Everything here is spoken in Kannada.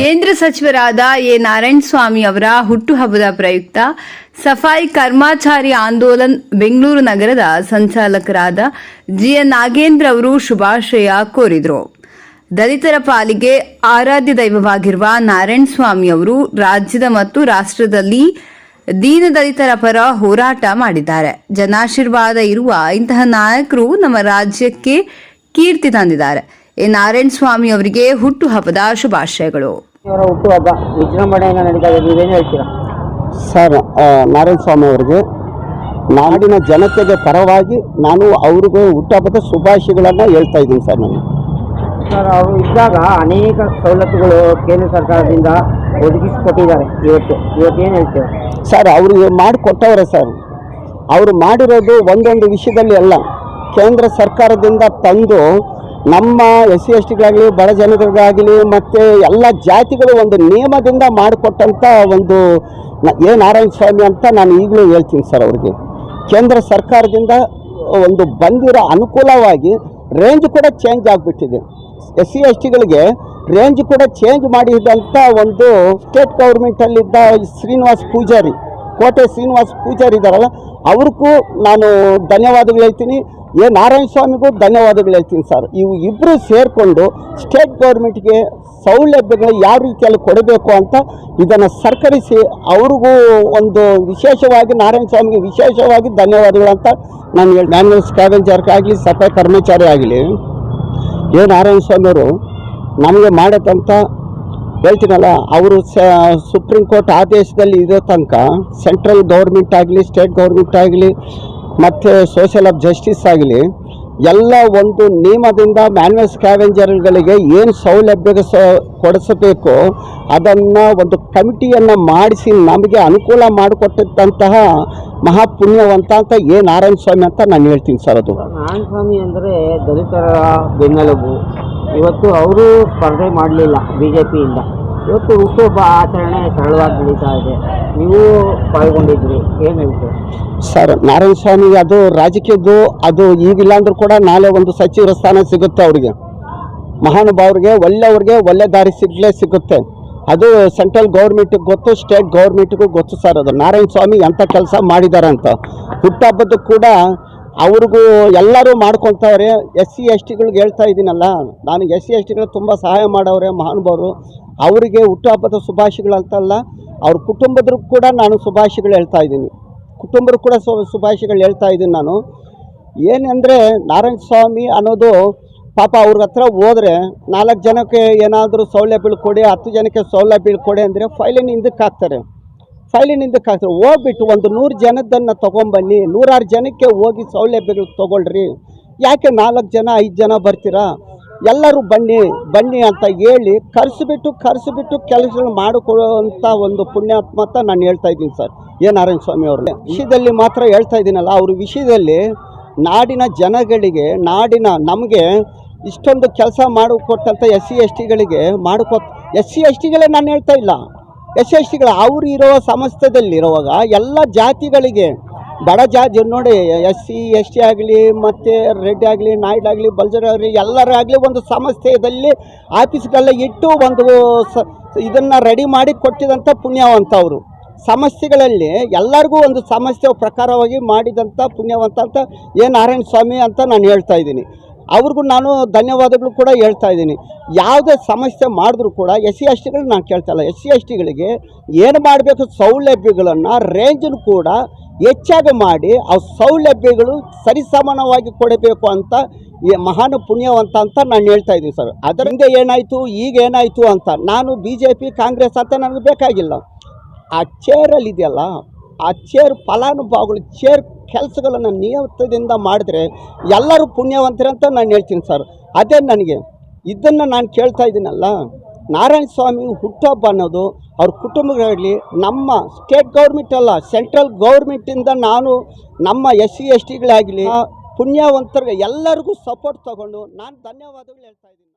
ಕೇಂದ್ರ ಸಚಿವರಾದ ಎ. ನಾರಾಯಣಸ್ವಾಮಿ ಅವರ ಹುಟ್ಟುಹಬ್ಬದ ಪ್ರಯುಕ್ತ ಸಫಾಯಿ ಕರ್ಮಾಚಾರಿ ಆಂದೋಲನ್ ಬೆಂಗಳೂರು ನಗರದ ಸಂಚಾಲಕರಾದ ಜಿಎನ್ ನಾಗೇಂದ್ರ ಅವರು ಶುಭಾಶಯ ಕೋರಿದರು. ದಲಿತರ ಪಾಲಿಗೆ ಆರಾಧ್ಯ ದೈವವಾಗಿರುವ ನಾರಾಯಣಸ್ವಾಮಿ ಅವರು ರಾಜ್ಯದ ಮತ್ತು ರಾಷ್ಟ್ರದಲ್ಲಿ ದೀನ ದಲಿತರ ಪರ ಹೋರಾಟ ಮಾಡಿದ್ದಾರೆ. ಜನಾಶೀರ್ವಾದ ಇರುವ ಇಂತಹ ನಾಯಕರು ನಮ್ಮ ರಾಜ್ಯಕ್ಕೆ ಕೀರ್ತಿ ತಂದಿದ್ದಾರೆ. ಎ. ನಾರಾಯಣಸ್ವಾಮಿ ಅವರಿಗೆ ಹುಟ್ಟುಹಬ್ಬದ ಶುಭಾಶಯಗಳು. ಅವರ ಹುಟ್ಟುಹಬ್ಬ ವಿಜೃಂಭಣೆಯಿಂದ ನಡೀತಾ ಇದೆ. ನೀವೇನು ಹೇಳ್ತೀರಾ? ಸರ್ ನಾರಾಯಣ ಸ್ವಾಮಿ ಅವರಿಗೆ ನಾಡಿನ ಜನತೆಗೆ ಪರವಾಗಿ ನಾನು ಅವ್ರಿಗೆ ಹುಟ್ಟುಹಬ್ಬದ ಶುಭಾಶಯಗಳನ್ನು ಹೇಳ್ತಾ ಇದ್ದೀನಿ ಸರ್ ನಾನು. ಸರ್ ಅವರು ಇದ್ದಾಗ ಅನೇಕ ಸವಲತ್ತುಗಳು ಕೇಂದ್ರ ಸರ್ಕಾರದಿಂದ ಒದಗಿಸಿಕೊಟ್ಟಿದ್ದಾರೆ. ಇವತ್ತು ಇವತ್ತು ಏನು ಹೇಳ್ತೀರಾ? ಸರ್ ಅವ್ರಿಗೆ ಮಾಡಿಕೊಟ್ಟವ್ರೆ ಸರ್. ಅವರು ಮಾಡಿರೋದು ಒಂದೊಂದು ವಿಷಯದಲ್ಲಿ ಅಲ್ಲ. ಕೇಂದ್ರ ಸರ್ಕಾರದಿಂದ ತಂದು ನಮ್ಮ ಎಸ್ ಸಿ ಎಸ್ ಟಿಗಳಾಗಲಿ ಬಡ ಜನರಿಗಾಗಲಿ, ಮತ್ತು ಎಲ್ಲ ಜಾತಿಗಳು ಒಂದು ನಿಯಮದಿಂದ ಮಾಡಿಕೊಟ್ಟಂಥ ಒಂದು ಎ ನಾರಾಯಣ ಸ್ವಾಮಿ ಅಂತ ನಾನು ಈಗಲೂ ಹೇಳ್ತೀನಿ ಸರ್ ಅವ್ರಿಗೆ. ಕೇಂದ್ರ ಸರ್ಕಾರದಿಂದ ಒಂದು ಬಂದಿರೋ ಅನುಕೂಲವಾಗಿ ರೇಂಜ್ ಕೂಡ ಚೇಂಜ್ ಆಗಿಬಿಟ್ಟಿದೆ. ಎಸ್ ಸಿ ಎಸ್ ಟಿಗಳಿಗೆ ರೇಂಜ್ ಕೂಡ ಚೇಂಜ್ ಮಾಡಿದಂಥ ಒಂದು ಸ್ಟೇಟ್ ಗೌರ್ಮೆಂಟಲ್ಲಿದ್ದ ಶ್ರೀನಿವಾಸ್ ಪೂಜಾರಿ, ಕೋಟೆ ಶ್ರೀನಿವಾಸ್ ಪೂಜಾರಿ ಇದ್ದಾರಲ್ಲ, ಅವ್ರಿಗೂ ನಾನು ಧನ್ಯವಾದಗಳು ಹೇಳ್ತೀನಿ. ಎ ನಾರಾಯಣ ಸ್ವಾಮಿಗೂ ಧನ್ಯವಾದಗಳು ಹೇಳ್ತೀನಿ ಸರ್. ಇವು ಇಬ್ಬರು ಸೇರಿಕೊಂಡು ಸ್ಟೇಟ್ ಗೌರ್ಮೆಂಟ್ಗೆ ಸೌಲಭ್ಯಗಳು ಯಾವ ರೀತಿಯಲ್ಲಿ ಕೊಡಬೇಕು ಅಂತ ಇದನ್ನು ಸರ್ಕರಿಸಿ ಅವ್ರಿಗೂ ಒಂದು ವಿಶೇಷವಾಗಿ ನಾರಾಯಣ ಸ್ವಾಮಿಗೆ ವಿಶೇಷವಾಗಿ ಧನ್ಯವಾದಗಳು ಅಂತ ನಾನು ಹೇಳಿ ಮ್ಯಾನ್ಯಲ್ ಸ್ಕ್ಯಾವೆಂಜರ್ಗಾಗಲಿ ಸಫಾಯಿ ಕರ್ಮಚಾರಿ ಆಗಲಿ, ಎ ನಾರಾಯಣ ಸ್ವಾಮಿಯವರು ನಮಗೆ ಮಾಡತ್ತಂತ ಹೇಳ್ತೀನಲ್ಲ, ಅವರು ಸುಪ್ರೀಂ ಕೋರ್ಟ್ ಆದೇಶದಲ್ಲಿ ಇರೋ ತನಕ ಸೆಂಟ್ರಲ್ ಗೌರ್ಮೆಂಟ್ ಆಗಲಿ, ಸ್ಟೇಟ್ ಗೌರ್ಮೆಂಟ್ ಆಗಲಿ ಮತ್ತು ಸೋಷಿಯಲ್ ಆಫ್ ಜಸ್ಟಿಸ್ ಆಗಲಿ, ಎಲ್ಲ ಒಂದು ನಿಯಮದಿಂದ ಮ್ಯಾನ್ಯಲ್ ಸ್ಕ್ಯಾವೆಂಜರ್ಗಳಿಗೆ ಏನು ಸೌಲಭ್ಯ ಸ, ಕೊಡಿಸಬೇಕು, ಅದನ್ನು ಒಂದು ಕಮಿಟಿಯನ್ನು ಮಾಡಿಸಿ ನಮಗೆ ಅನುಕೂಲ ಮಾಡಿಕೊಟ್ಟಿದ್ದಂತಹ ಮಹಾಪುಣ್ಯವಂತ ಅಂತ ಎ. ನಾರಾಯಣ ಸ್ವಾಮಿ ಅಂತ ನಾನು ಹೇಳ್ತೀನಿ ಸರ್ ಅದು. ನಾರಾಯಣ ಸ್ವಾಮಿ ಅಂದರೆ ದಲಿತರ ಬೆನ್ನೆಲುಬು. ಇವತ್ತು ಅವರು ಸ್ಪರ್ಧೆ ಮಾಡಲಿಲ್ಲ ಬಿ ಜೆ ಪಿಯಿಂದ ಇವತ್ತು ಹುಟ್ಟುಹಬ್ಬ ಆಚರಣೆ ಸರಳವಾಗಿ ನಡೀತಾ ಇದೆ. ನೀವು ಪಾಲ್ಗೊಂಡಿದ್ರಿ. ಏನು ಸರ್, ನಾರಾಯಣ ಸ್ವಾಮಿಗೆ ಅದು ರಾಜಕೀಯದ್ದು, ಅದು ಈಗಿಲ್ಲ ಅಂದ್ರೂ ಕೂಡ ನಾಳೆ ಒಂದು ಸಚಿವರ ಸ್ಥಾನ ಸಿಗುತ್ತೆ ಅವರಿಗೆ. ಮಹಾನುಭಾವರಿಗೆ ಒಳ್ಳೆಯವ್ರಿಗೆ ಒಳ್ಳೆ ದಾರಿ ಸಿಗಲೇ ಸಿಗುತ್ತೆ. ಅದು ಸೆಂಟ್ರಲ್ ಗೌರ್ಮೆಂಟಿಗೆ ಗೊತ್ತು, ಸ್ಟೇಟ್ ಗೌರ್ಮೆಂಟ್ಗೂ ಗೊತ್ತು ಸರ್ ಅದು. ನಾರಾಯಣ ಸ್ವಾಮಿ ಎಂಥ ಕೆಲಸ ಮಾಡಿದ್ದಾರೆ ಅಂತ. ಹುಟ್ಟಹಬ್ಬದ್ದು ಕೂಡ ಅವ್ರಿಗೂ ಎಲ್ಲರೂ ಮಾಡ್ಕೊತವ್ರೆ. ಎಸ್ ಸಿ ಎಸ್ ಟಿಗಳಿಗೆ ಹೇಳ್ತಾ ಇದ್ದೀನಲ್ಲ, ನಾನು ಎಸ್ ಸಿ ಎಸ್ ಟಿಗಳು ತುಂಬ ಸಹಾಯ ಮಾಡವ್ರೆ ಮಹಾನುಭಾವರು. ಅವರಿಗೆ ಹುಟ್ಟುಹಬ್ಬದ ಶುಭಾಶಯಗಳು ಅಂತಲ್ಲ ಅವ್ರ ಕುಟುಂಬದ್ರು ಕೂಡ ನಾನು ಶುಭಾಶಯಗಳು ಹೇಳ್ತಾ ಇದ್ದೀನಿ. ಕುಟುಂಬರು ಕೂಡ ಶುಭಾಶಯಗಳು ಹೇಳ್ತಾ ಇದ್ದೀನಿ ನಾನು. ಏನಂದರೆ ನಾರಾಯಣ ಸ್ವಾಮಿ ಅನ್ನೋದು ಪಾಪ ಅವ್ರ ಹತ್ರ ಹೋದರೆ ನಾಲ್ಕು ಜನಕ್ಕೆ ಏನಾದರೂ ಸೌಲಭ್ಯಗಳು ಕೊಡಿ, ಹತ್ತು ಜನಕ್ಕೆ ಸೌಲಭ್ಯಗಳು ಕೊಡಿ ಅಂದರೆ ಫೈಲಿನ ಹಿಂದಕ್ಕೆ ಹಾಕ್ತಾರೆ. ಫೈಲಿನ ಹಿಂದಕ್ಕೆ ಹಾಕ್ತಾರೆ. ಹೋಗ್ಬಿಟ್ಟು ಒಂದು ನೂರು ಜನದನ್ನು ತೊಗೊಂಬನ್ನಿ, ನೂರಾರು ಜನಕ್ಕೆ ಹೋಗಿ ಸೌಲಭ್ಯಗಳು ತೊಗೊಳ್ರಿ. ಯಾಕೆ ನಾಲ್ಕು ಜನ, ಐದು ಜನ ಬರ್ತೀರಾ? ಎಲ್ಲರೂ ಬನ್ನಿ ಬನ್ನಿ ಅಂತ ಹೇಳಿ ಕರೆಸಿಬಿಟ್ಟು ಕರೆಸಿಬಿಟ್ಟು ಕೆಲಸ ಮಾಡಿಕೊಳ್ಳುವಂಥ ಒಂದು ಪುಣ್ಯಾತ್ಮ ಅಂತ ನಾನು ಹೇಳ್ತಾ ಇದ್ದೀನಿ ಸರ್. ಎ ನಾರಾಯಣ ಸ್ವಾಮಿ ಅವ್ರನ್ನೇ ವಿಷಯದಲ್ಲಿ ಮಾತ್ರ ಹೇಳ್ತಾ ಇದ್ದೀನಲ್ಲ, ಅವ್ರ ವಿಷಯದಲ್ಲಿ ನಾಡಿನ ಜನಗಳಿಗೆ, ನಾಡಿನ ನಮಗೆ ಇಷ್ಟೊಂದು ಕೆಲಸ ಮಾಡಿಕೊಟ್ಟಂಥ ಎಸ್ ಸಿ ಎಸ್ ಟಿಗಳಿಗೆ ಮಾಡಿಕೊ ಎಸ್ ಸಿ ಎಸ್ ಟಿಗಳೇ ನಾನು ಹೇಳ್ತಾ ಇಲ್ಲ. ಎಸ್ ಸಿ ಎಸ್ ಟಿಗಳು ಅವ್ರು ಇರೋ ಇರುವಾಗ ಎಲ್ಲ ಜಾತಿಗಳಿಗೆ ಬಡ ಜಾತಿ ನೋಡಿ, ಎಸ್ ಸಿ, ಎಸ್ ಟಿ ಆಗಲಿ, ಮತ್ತು ರೆಡ್ಡಿ ಆಗಲಿ, ನಾಯ್ಡ್ ಆಗಲಿ, ಬಲ್ಜರ್ ಆಗಲಿ ಎಲ್ಲರಾಗಲಿ ಒಂದು ಸಮಸ್ಯೆಯಲ್ಲಿ ಆಫೀಸ್ಗೆಲ್ಲ ಇಟ್ಟು ಒಂದು ಸ, ಇದನ್ನು ರೆಡಿ ಮಾಡಿ ಕೊಟ್ಟಿದಂಥ ಪುಣ್ಯವಂತ ಅವರು. ಸಮಸ್ಯೆಗಳಲ್ಲಿ ಎಲ್ಲರಿಗೂ ಒಂದು ಸಮಸ್ಯೆ ಪ್ರಕಾರವಾಗಿ ಮಾಡಿದಂಥ ಪುಣ್ಯವಂತ ಅಂತ ಎ. ನಾರಾಯಣ ಸ್ವಾಮಿ ಅಂತ ನಾನು ಹೇಳ್ತಾ ಇದ್ದೀನಿ. ಅವ್ರಿಗೂ ನಾನು ಧನ್ಯವಾದಗಳು ಕೂಡ ಹೇಳ್ತಾ ಇದ್ದೀನಿ. ಯಾವುದೇ ಸಮಸ್ಯೆ ಮಾಡಿದ್ರು ಕೂಡ ಎಸ್ ಸಿ, ಎಸ್ ಟಿಗಳು ನಾನು ಕೇಳ್ತಾ ಇಲ್ಲ. ಎಸ್ ಸಿ, ಎಸ್ ಟಿಗಳಿಗೆ ಏನು ಮಾಡಬೇಕು ಸೌಲಭ್ಯಗಳನ್ನು ರೇಂಜನ್ನು ಕೂಡ ಹೆಚ್ಚಾಗಿ ಮಾಡಿ ಆ ಸೌಲಭ್ಯಗಳು ಸರಿಸಮಾನವಾಗಿ ಕೊಡಬೇಕು ಅಂತ ಈ ಮಹಾನ್ ಪುಣ್ಯವಂತ ಅಂತ ನಾನು ಹೇಳ್ತಾ ಇದ್ದೀನಿ ಸರ್. ಅದರಿಂದ ಏನಾಯಿತು, ಈಗ ಏನಾಯಿತು ಅಂತ ನಾನು ಬಿ ಜೆ ಪಿ ಕಾಂಗ್ರೆಸ್ ಅಂತ ನನಗೆ ಬೇಕಾಗಿಲ್ಲ. ಆ ಚೇರಲ್ಲಿ ಇದೆಯಲ್ಲ, ಆ ಚೇರ್ ಫಲಾನುಭವಿಗಳು ಚೇರ್ ಕೆಲಸಗಳನ್ನು ನಿಯಮಿತದಿಂದ ಮಾಡಿದ್ರೆ ಎಲ್ಲರೂ ಪುಣ್ಯವಂತರಂತ ನಾನು ಹೇಳ್ತೀನಿ ಸರ್. ಅದೇ ನನಗೆ. ಇದನ್ನು ನಾನು ಕೇಳ್ತಾ ಇದ್ದೀನಲ್ಲ ನಾರಾಯಣ ಸ್ವಾಮಿ ಹುಟ್ಟುಹಬ್ಬ ಅನ್ನೋದು ಅವ್ರ ಕುಟುಂಬಗಳಲ್ಲಿ ನಮ್ಮ ಸ್ಟೇಟ್ ಗೌರ್ಮೆಂಟ್ ಅಲ್ಲ ಸೆಂಟ್ರಲ್ ಗೌರ್ಮೆಂಟಿಂದ ನಾನು ನಮ್ಮ ಎಸ್ ಸಿ, ಎಸ್ ಟಿಗಳಾಗಲಿ ಪುಣ್ಯವಂತರಿಗೆ ಎಲ್ಲರಿಗೂ ಸಪೋರ್ಟ್ ತಗೊಂಡು ನಾನು ಧನ್ಯವಾದಗಳು ಹೇಳ್ತಾ ಇದ್ದೀನಿ.